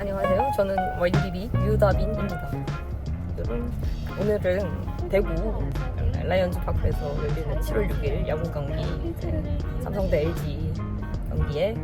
안녕하세요. 저는 YDB 유다빈입니다. 여러분, 오늘은 대구 라이언즈 파크에서 열리는 7월 6일 야구 경기 그 삼성대 LG 경기에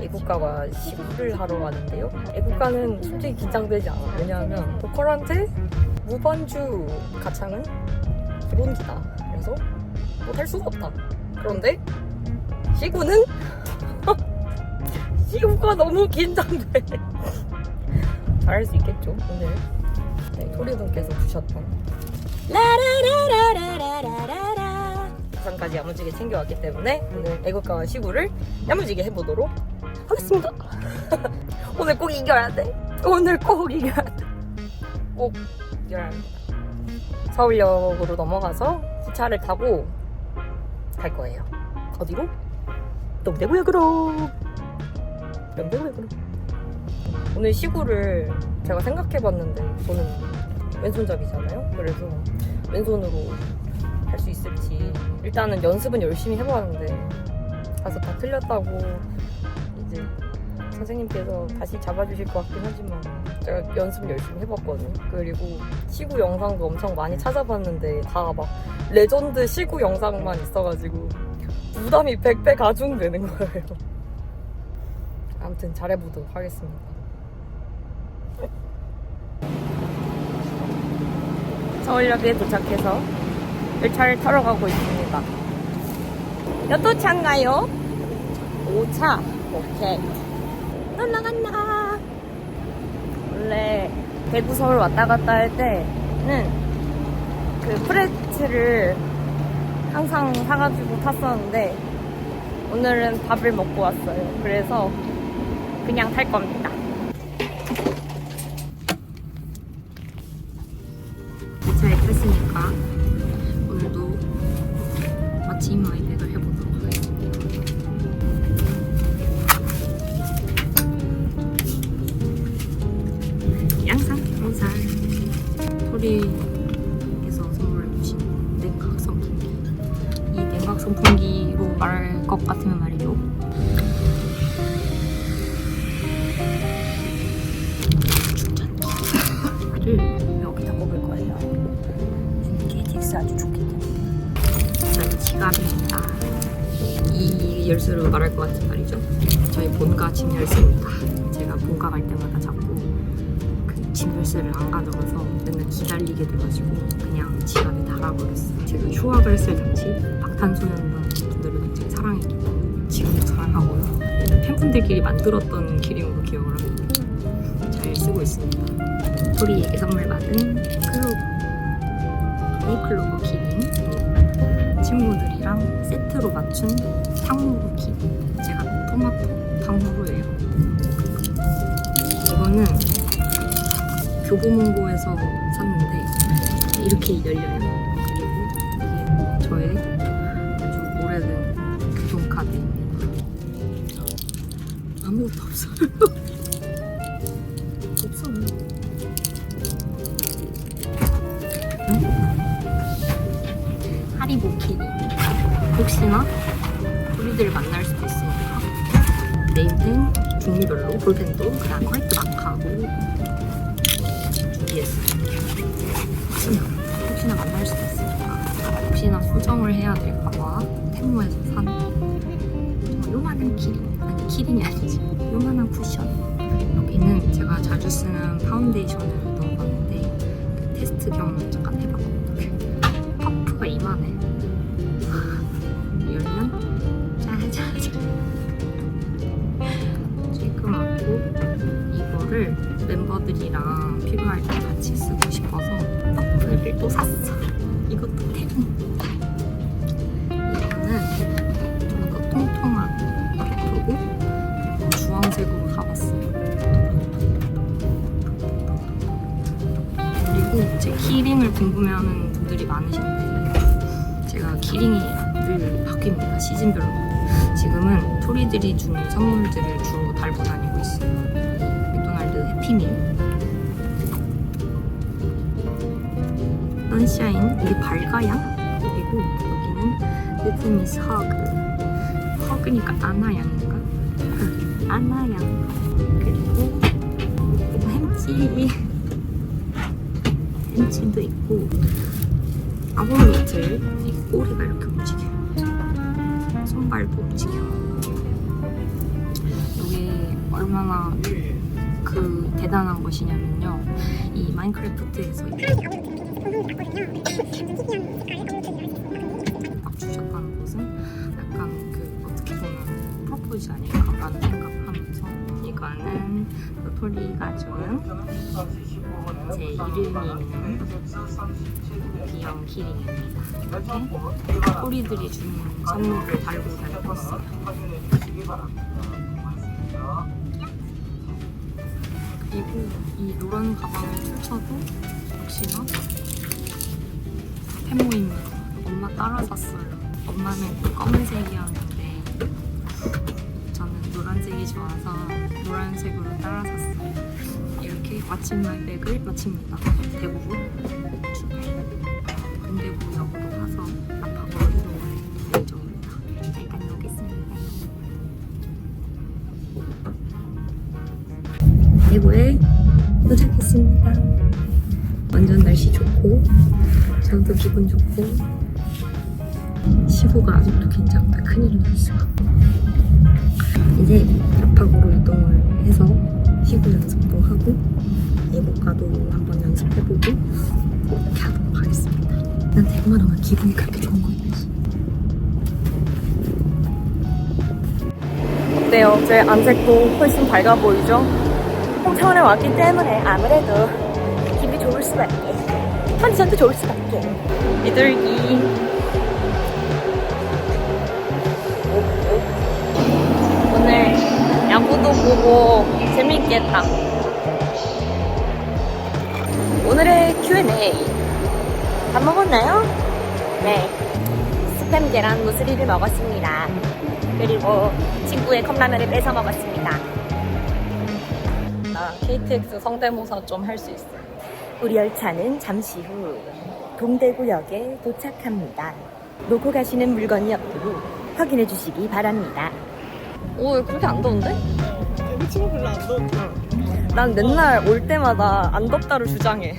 애국가와 시구를 하러 왔는데요. 애국가는 솔직히 긴장되지 않아. 왜냐하면 보컬한테 무반주 가창은 기본기다. 그래서 못할 수가 없다. 그런데 시구는 시구가 너무 긴장돼. 잘할 수 있겠죠 오늘? 네, 토리분께서 주셨던. 라라라라라라라라 부산까지 야무지게 챙겨왔기 때문에 오늘 애국가와 시구를 야무지게 해보도록 하겠습니다. 오늘 꼭 이겨야 돼. 오늘 꼭 이겨야 돼꼭 이겨야 합니다. 서울역으로 넘어가서 기차를 타고 갈 거예요. 어디로? 동대구역으로. 동대구역으로 오늘 시구를 제가 생각해봤는데 저는 왼손잡이잖아요. 그래서 왼손으로 할 수 있을지 일단은 연습은 열심히 해봤는데 가서 다 틀렸다고 이제 선생님께서 다시 잡아주실 것 같긴 하지만 제가 연습 열심히 해봤거든요. 그리고 시구 영상도 엄청 많이 찾아봤는데 다 막 레전드 시구 영상만 있어가지고 부담이 100배 가중되는 거예요. 아무튼 잘해보도록 하겠습니다. 서울역에 도착해서 열차를 타러 가고 있습니다. 몇 도차인가요? 5차. 오케이. 올라간다. 원래 대구 서울 왔다 갔다 할 때는 그 프레츠를 항상 사가지고 탔었는데 오늘은 밥을 먹고 왔어요. 그래서 그냥 탈 겁니다. 아침 아이백을 해보도록 하겠습니다. 양상 양살 토리에서 선물해 주신 냉각 선풍기 이 냉각 선풍기로 말할 것 같으면 말이죠. 를 여기 열쇠로 말할 것 같은 말이죠. 저희 본가 집 열쇠입니다. 제가 본가 갈 때마다 자꾸 그 집 열쇠를 안 가져가서 맨날 기다리게 돼가지고 그냥 지갑에 달아버렸어요. 제가 휴학을 했을 당시 방탄소년단 분들을 굉장히 사랑했기 때문에 지금도 사랑하고요. 팬분들끼리 만들었던 기rim으로 기억을 하고 잘 쓰고 있습니다. 토리에게 선물 받은 클로버 네이클로버 키링 친구들이랑 세트로 맞춘 키링 제가 토마토 탕후루예요. 이거는 교보문고에서 샀는데 이렇게 열려요. 그리고 이게 저의 아주 오래된 교통카드입니다. 아무것도 없어요 볼펜도 그다음 화이트 마카하고 준비했어요. 혹시나 혹시나 만날 수도 있으니까 혹시나 수정을 해야 될까봐 테무에서 산 어, 요만한 키링 아니 키링이 아니지. 요만한 쿠션. 여기는 제가 자주 쓰는 파운데이션을 넣어봤는데 그 테스트 겸 잠깐 해봤거 이거를 멤버들이랑 필요할 때 같이 쓰고 싶어서 퍼프를 또 샀어. 이것도 태국 이거는 좀 더 통통한 퍼프고 그리고 주황색으로 가봤어요. 그리고 제 키링을 궁금해하는 분들이 많으신데 제가 키링이 늘 바뀝니다 시즌별로. 지금은 토리들이 준 선물들을 주로 달고 다니고 있어요 해피밀 선샤인 이게 발가양 그리고 여기는 리트미스 허그 허그니까 아나양인가? 아나양. 그리고 벤치. 벤치도 있고 밑을 이 꼬리가 이렇게 움직여 손발도 움직여. 이게 얼마나 그 대단한 것이냐면요 이 마인크래프트에서 딱 주셨다는 것은 약간 그 어떻게 보면 프로포즈 아닐까라는 생각하면서 이거는 도토리가 준제 이름이 있는 비형 키링입니다. 이렇게 토리들이 주는 선물을 달고 있어요. 그리고 이 노란 가방을 펼쳐도 역시나 테모입니다. 엄마 따라 샀어요. 엄마는 검은색이었는데 저는 노란색이 좋아서 노란색으로 따라 샀어요. 이렇게 마침말 백을 마칩니다. 대구로 저도 기분 좋고 시구가 아직도 긴장돼 큰일 났어. 이제 압박으로 이동을 해서 시구 연습도 하고 예고가도 한번 연습해보고 이렇게 하도록 하겠습니다. 난 대구만 오면 기분이 그렇게 좋은 거야. 어때요? 제 안색도 훨씬 밝아 보이죠? 홍천에 왔기 때문에 아무래도 기분이 좋을 수밖에 컨디션도 좋을 수밖에 비둘기. 오늘 야구도 보고 재밌겠다. 오늘의 Q&A. 밥 먹었나요? 네. 스팸 계란 무스리를 먹었습니다. 그리고 친구의 컵라면을 뺏어 먹었습니다. 나 KTX 성대모사 좀 할 수 있어 우리 열차는 잠시 후 동대구역에 도착합니다 놓고 가시는 물건이 없도록 확인해 주시기 바랍니다 오 그렇게 안 더운데? 여기 치고 별로 안 더워. 난 맨날 올 때마다 안 덥다를 주장해.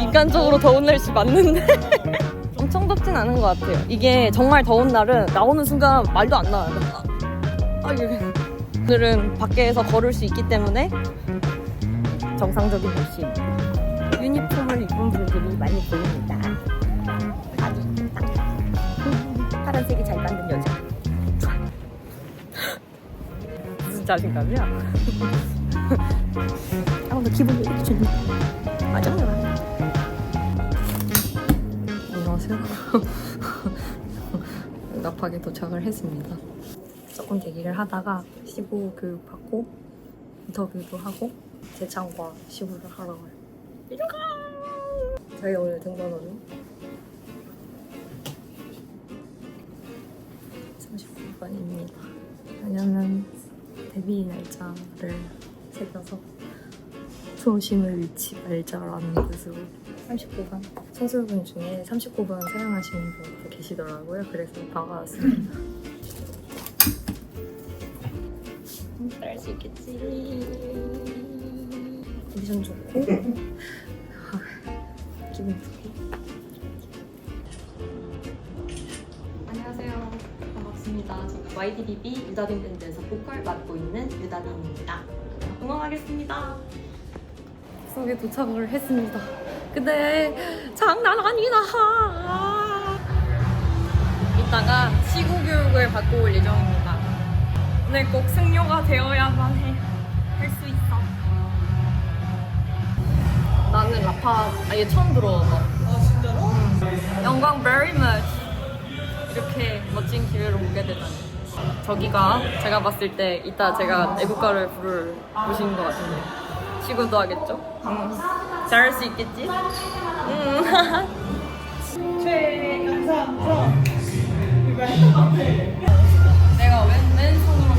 인간적으로 더운 날씨 맞는데 엄청 덥진 않은 것 같아요. 이게 정말 더운 날은 나오는 순간 말도 안 나와요. 아, 이게. 오늘은 밖에서 걸을 수 있기 때문에 정상적인 날씨입니다. 많이 보입니다. 아주 딱 파란색이 잘 맞는 여자. 무슨 자신감이야? 아, 나 기분이 이렇게 좋네. 맞아. 안녕하세요. 응답하게 도착을 했습니다. 조금 대기를 하다가 시구 교육 받고 인터뷰도 하고 재창과 시구를 하러 가요. 이리 가! 저희 오늘 등번호는 39번입니다. 왜냐면 데뷔 날짜를 새겨서 초심을 잃지 말자라는 뜻으로 39번 선수분 중에 39번 사용하시는 분도 계시더라고요. 그래서 반가웠습니다. 잘할 수 있겠지. 컨디션 좋고 반갑습니다. 저는 YDBB 유다딘 밴드에서 보컬 맡고 있는 유다딘입니다. 응원하겠습니다. 속에 도착을 했습니다. 근데 장난 아니다. 이따가 시구 교육을 받고 올 예정입니다. 오늘 꼭 승려가 되어야만 해. 할 수 있어. 나는 라파 아예 처음 들어봐. 아 진짜로? 영광 very much. 이렇게 멋진 기회를 오게 되다니. 저기가 제가 봤을 때 이따 제가 애국가를 부를 곳인 것 같은데. 시구도 하겠죠? 응. 잘할 수 있겠지? 응. 최감사함 이거 했던 것 같아. 내가 왼, 왼손으로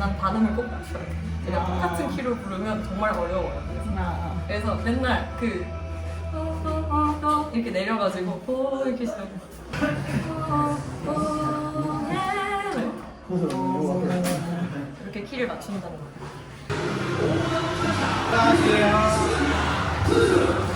난 발음을 꼭 맞춰야 돼. 제가 똑같은 키로 부르면 정말 어려워요. 그래서 맨날 그 이렇게 내려가지고 호 이렇게 시작해. 이렇게 키를 맞춘다는 거예요. 안녕하세요.